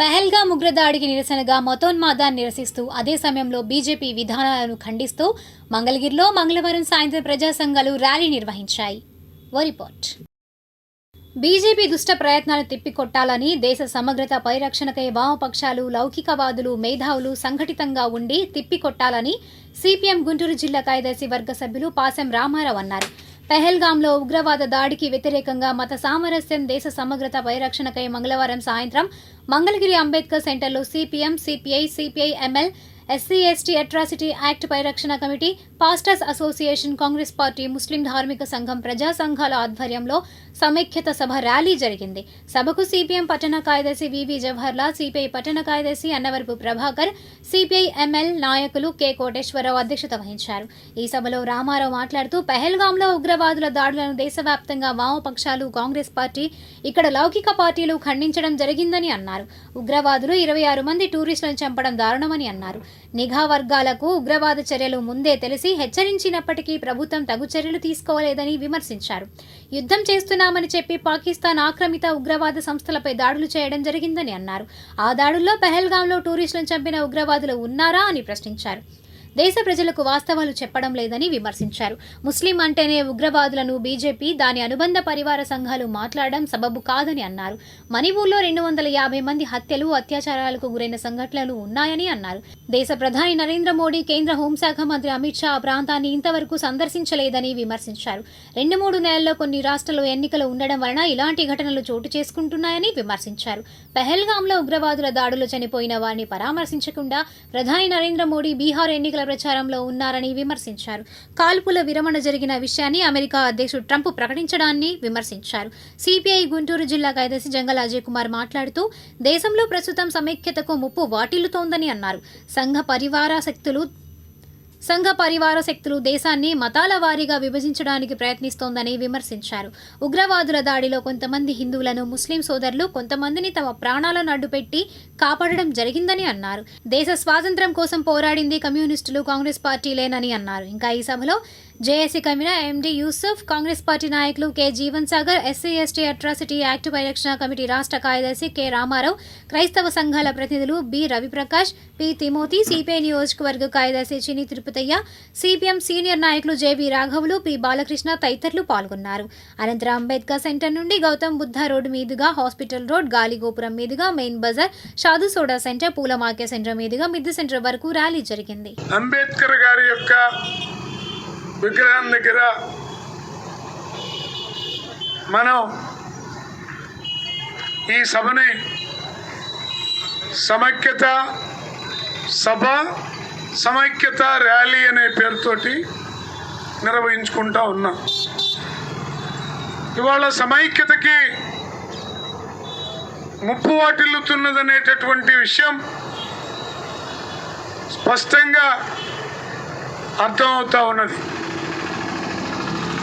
పెహల్గా ఉగ్రదాడికి నిరసనగా మతోన్మాదాన్ని నిరసిస్తూ అదే సమయంలో బీజేపీ విధానాలను ఖండిస్తూ మంగళగిరిలో మంగళవారం సాయంత్రం ప్రజా సంఘాలు ర్యాలీ నిర్వహించాయి. ఓ రిపోర్ట్. బీజేపీ దుష్ట ప్రయత్నాలు తిప్పికొట్టాలని దేశ సమగ్రత పరిరక్షణకై వామపక్షాలు లౌకికవాదులు మేధావులు సంఘటితంగా ఉండి తిప్పికొట్టాలని సిపిఎం గుంటూరు జిల్లా కార్యదర్శి వర్గ సభ్యులు పాసెం రామారావు అన్నారు. పెహల్గాంలో ఉగ్రవాద దాడికి వ్యతిరేకంగా మత సామరస్యం దేశ సమగ్రత పరిరక్షణకై మంగళవారం సాయంత్రం మంగళగిరి అంబేద్కర్ సెంటర్లో CPM CPI CPI ML SC ST atrocity act పరిరక్షణ committee pastors association Congress party ముస్లిం ధార్మిక సంఘం ప్రజా సంఘాల ఆధ్వర్యంలో సమైక్యత సభ ర్యాలీ జరిగింది. సభకు సిపిఎం పట్టణ కార్యదర్శి వివి జవహర్లాల్ సిపిఐ పట్టణ కార్యదర్శి అన్నవరపు ప్రభాకర్ సిపిఐ ఎంఎల్ నాయకులు కె కోటేశ్వరరావు అధ్యక్షత వహించారు. ఈ సభలో రామారావు మాట్లాడుతూ పెహల్గాంలో ఉగ్రవాదుల దాడులను దేశవ్యాప్తంగా వామపక్షాలు కాంగ్రెస్ పార్టీ ఇక్కడ లౌకిక పార్టీలు ఖండించడం జరిగిందని అన్నారు. ఉగ్రవాదులు ఇరవై ఆరు మంది టూరిస్టులను చంపడం దారుణమని అన్నారు. నిఘా వర్గాలకు ఉగ్రవాద చర్యలు ముందే తెలిసి హెచ్చరించినప్పటికీ ప్రభుత్వం తగు చర్యలు తీసుకోలేదని విమర్శించారు. యుద్ధం చేస్తున్నామని చెప్పి పాకిస్తాన్ ఆక్రమిత ఉగ్రవాద సంస్థలపై దాడులు చేయడం జరిగిందని అన్నారు. ఆ దాడుల్లో పెహల్గాంలో టూరిస్టులను చంపిన ఉగ్రవాదులు ఉన్నారా అని ప్రశ్నించారు. దేశ ప్రజలకు వాస్తవాలు చెప్పడం లేదని విమర్శించారు. ముస్లిం అంటేనే ఉగ్రవాదులను బీజేపీ దాని అనుబంధ పరివార సంఘాలు మాట్లాడడం సబబు కాదని అన్నారు. మణిపూర్లో రెండు వందల యాభై మంది హత్యలు అత్యాచారాలకు గురైన సంఘటనలు ఉన్నాయని అన్నారు. దేశ ప్రధాని నరేంద్ర మోడీ కేంద్ర హోంశాఖ మంత్రి అమిత్ షా ఆ ప్రాంతాన్ని ఇంతవరకు సందర్శించలేదని విమర్శించారు. రెండు మూడు నెలల్లో కొన్ని రాష్ట్రాల్లో ఎన్నికలు ఉండడం వలన ఇలాంటి ఘటనలు చోటు చేసుకుంటున్నాయని విమర్శించారు. పెహల్గాంలో ఉగ్రవాదుల దాడులు చనిపోయిన వారిని పరామర్శించకుండా ప్రధాని నరేంద్ర మోడీ బీహార్ ఎన్నికల ప్రచారంలో ఉన్నారని విమర్శించారు. కాల్పుల విరమణ జరిగిన విషయాన్ని అమెరికా అధ్యక్షుడు ట్రంప్ ప్రకటించడాన్ని విమర్శించారు. సిపిఐ గుంటూరు జిల్లా కార్యదర్శి జంగల్ అజయ్ కుమార్ మాట్లాడుతూ దేశంలో ప్రస్తుతం సమైక్యతకు ముప్పు వాటిల్లుతోందని అన్నారు. సంఘ పరివార శక్తులు సంఘ పరివార శక్తులు దేశాన్ని మతాల వారీగా విభజించడానికి ప్రయత్నిస్తోందని విమర్శించారు. ఉగ్రవాదుల దాడిలో కొంతమంది హిందువులను ముస్లిం సోదరులు కొంతమందిని తమ ప్రాణాలను అడ్డుపెట్టి కాపాడడం జరిగిందని అన్నారు. దేశ స్వాతంత్ర్యం కోసం పోరాడింది కమ్యూనిస్టులు కాంగ్రెస్ పార్టీలేనని అన్నారు. ఇంకా ఈ సభలో జేఏసీ కమిన ఎండి యూసుఫ్ కాంగ్రెస్ పార్టీ నాయకులు K Jeevan Sagar SC ST atrocity act పరిరక్షణ కమిటీ రాష్ట్ర కార్యదర్శి కె రామారావు క్రైస్తవ సంఘాల ప్రతినిధులు B Raviprakash P Timothy CPI నియోజకవర్గ కార్యదర్శి చిని తిరుపతయ్య సిపిఎం సీనియర్ నాయకులు జేవి రాఘవులు పి బాలకృష్ణ తదితరులు పాల్గొన్నారు. అనంతరం అంబేద్కర్ సెంటర్ నుండి గౌతమ్ బుద్ధ రోడ్డు మీదుగా హాస్పిటల్ రోడ్ గాలిగోపురం మీదుగా main Bazar Shadu soda centre పూల మార్కెట్ సెంటర్ మీదుగా మిద్దు సెంటర్ వరకు ర్యాలీ జరిగింది. అంబేద్కర్ గారి యొక్క విగ్రహం దగ్గర మనం ఈ సభని సమైక్యత సభ సమైక్యత ర్యాలీ అనే పేరుతోటి నిర్వహించుకుంటా ఉన్నాం. ఇవాళ సమైక్యతకి ముప్పు వాటిల్లుతున్నదనేటటువంటి విషయం స్పష్టంగా అర్థమవుతా ఉన్నది.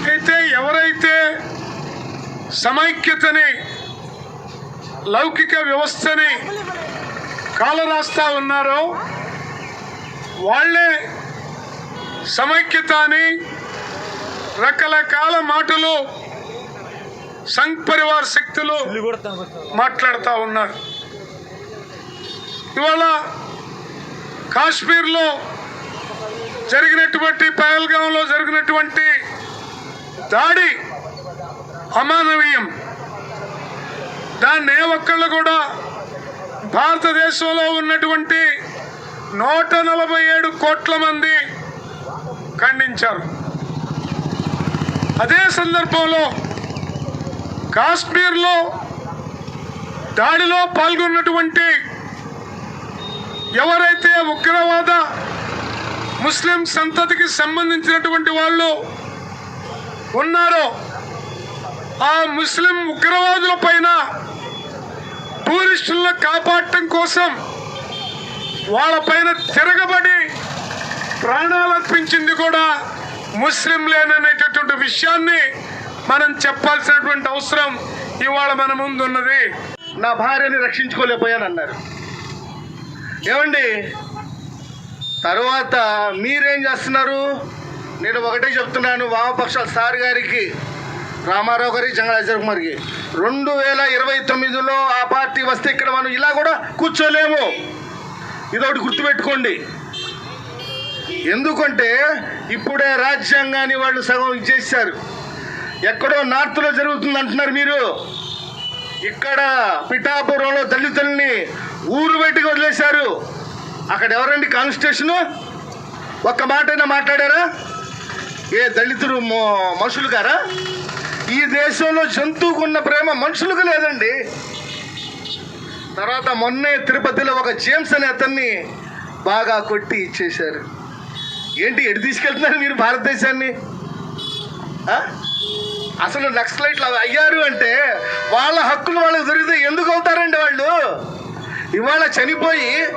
అయితే ఎవరైతే సమైక్యతని లౌకిక వ్యవస్థని కాలరాస్తా ఉన్నారో వాళ్ళే సమైక్యత అని రకరకాల మాటలు సంఘ్ పరివార్ శక్తులు మాట్లాడుతూ ఉన్నారు. ఇవాళ కాశ్మీర్లో జరిగినటువంటి పహల్గాంలో జరిగినటువంటి దాడి అమానవీయం. దాన్ని ఏ ఒక్కళ్ళు కూడా భారతదేశంలో ఉన్నటువంటి నూట నలభై ఏడు కోట్ల మంది ఖండించారు. అదే సందర్భంలో కాశ్మీర్లో దాడిలో పాల్గొన్నటువంటి ఎవరైతే ఉగ్రవాద ముస్లిం సంతతికి సంబంధించినటువంటి వాళ్ళు ఉన్నారో. ఆ ముస్లిం ఉగ్రవాదుల పైన టూరిస్టులను కాపాడటం కోసం వాళ్ళపైన తిరగబడి ప్రాణాలు అర్పించింది కూడా ముస్లింలేననేటటువంటి విషయాన్ని మనం చెప్పాల్సినటువంటి అవసరం ఇవాళ మన ముందు ఉన్నది. నా భార్యని రక్షించుకోలేకపోయానన్నారు. ఏమండి? తర్వాత మీరేం చేస్తున్నారు? నేను ఒకటే చెప్తున్నాను వామపక్షాల సార్ గారికి రామారావు గారి జంగళాచార్య కుమార్కి. రెండు వేల ఇరవై తొమ్మిదిలో ఆ పార్టీ వస్తే ఇక్కడ మనం ఇలా కూడా కూర్చోలేము. ఇదొకటి గుర్తుపెట్టుకోండి. ఎందుకంటే ఇప్పుడే రాజ్యాంగాన్ని వాళ్ళు సగం ఇచ్చేసారు ఎక్కడో నార్త్లో జరుగుతుంది అంటున్నారు మీరు. ఇక్కడ పిఠాపురంలో దళితుల్ని ఊరు బయటకు వదిలేశారు. అక్కడ ఎవరండి కాన్స్టిట్యూషను? ఒక్క మాటైనా మాట్లాడారా? ఏ దళితులు మో- మనుషులు గారా ఈ దేశంలో జంతువుకు ఉన్న ప్రేమ మనుషులకు లేదండి. తర్వాత మొన్నే తిరుపతిలో ఒక జేమ్స్ అనే అతన్ని బాగా కొట్టి ఇచ్చేశారు. ఏంటి ఎటు తీసుకెళ్తున్నారు మీరు భారతదేశాన్ని? అసలు నక్సలైట్లు అవి అయ్యారు అంటే వాళ్ళ హక్కులు వాళ్ళకి దొరికితే ఎందుకు అవుతారండి వాళ్ళు? ఇవాళ చనిపోయి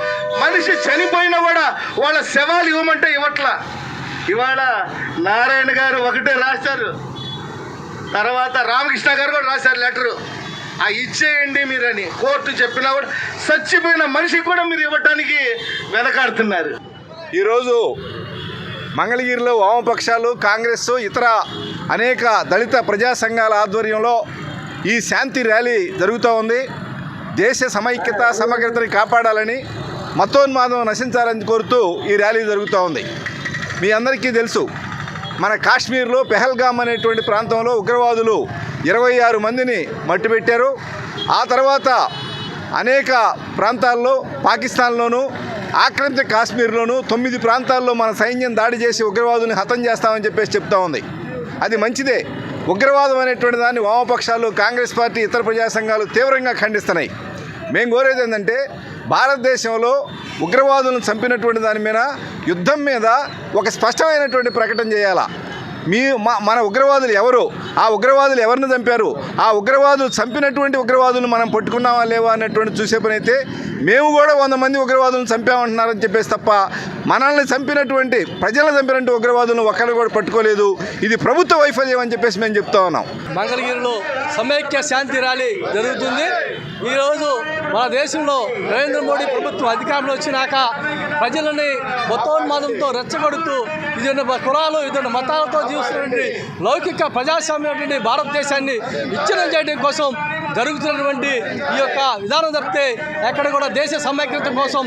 మనిషి చనిపోయినా కూడా వాళ్ళ శవాలు ఇవ్వమంటే ఇవ్వట్లా. ఇవాళ నారాయణ గారు ఒకటే రాశారు. తర్వాత రామకృష్ణ గారు కూడా రాశారు లెటరు. ఆ ఇచ్చేయండి మీరని కోర్టు చెప్పినా కూడా చచ్చిపోయిన మనిషికి కూడా మీరు ఇవ్వటానికి వెనకాడుతున్నారు. ఈరోజు మంగళగిరిలో వామపక్షాలు కాంగ్రెస్ ఇతర అనేక దళిత ప్రజా సంఘాల ఆధ్వర్యంలో ఈ శాంతి ర్యాలీ జరుగుతూ ఉంది. దేశ సమైక్యత సమగ్రతని కాపాడాలని మతోన్మాదం నశించాలని కోరుతూ ఈ ర్యాలీ జరుగుతూ ఉంది. మీ అందరికీ తెలుసు మన కాశ్మీర్లో పెహల్గామ్ అనేటువంటి ప్రాంతంలో ఉగ్రవాదులు ఇరవై ఆరు మందిని మట్టిపెట్టారు ఆ తర్వాత అనేక ప్రాంతాల్లో పాకిస్తాన్లోనూ ఆక్రమిత కాశ్మీర్లోనూ తొమ్మిది ప్రాంతాల్లో మన సైన్యం దాడి చేసి ఉగ్రవాదుల్ని హతం చేస్తామని చెప్పేసి చెప్తా ఉంది. అది మంచిదే. ఉగ్రవాదం అనేటువంటి దాన్ని వామపక్షాలు కాంగ్రెస్ పార్టీ ఇతర ప్రజా సంఘాలు తీవ్రంగా ఖండిస్తున్నాయి. మేము కోరేది ఏంటంటే భారతదేశంలో ఉగ్రవాదులను చంపినటువంటి దాని మీద యుద్ధం మీద ఒక స్పష్టమైనటువంటి ప్రకటన చేయాలా? మీ మా మన ఉగ్రవాదులు ఎవరు? ఆ ఉగ్రవాదులు ఎవరిని చంపారు? ఆ ఉగ్రవాదులు చంపినటువంటి ఉగ్రవాదులను మనం పట్టుకున్నామా లేవా అన్నటువంటి చూసే పని అయితే మేము కూడా వంద మంది ఉగ్రవాదులను చంపామంటున్నారని చెప్పేసి తప్ప మనల్ని చంపినటువంటి ప్రజలను చంపినటువంటి ఉగ్రవాదులను ఒక్కరు కూడా పట్టుకోలేదు. ఇది ప్రభుత్వ వైఫల్యం అని చెప్పేసి మేము చెప్తా ఉన్నాం. మంగళగిరిలో సమైక్య శాంతి ర్యాలీ జరుగుతుంది. ఈరోజు మన దేశంలో నరేంద్ర మోడీ ప్రభుత్వం అధికారంలో వచ్చినాక ప్రజలని మతోన్మాదంతో రెచ్చగొడుతూ ఇదన్న కులాలు ఇదన్న మతాలతో జీవిస్తున్నటువంటి లౌకిక ప్రజాస్వామ్యమైనటువంటి భారతదేశాన్ని విచ్ఛిన్నం చేయడం కోసం జరుగుతున్నటువంటి ఈ యొక్క విధానం తప్పితే ఎక్కడ కూడా దేశ సమైక్యత కోసం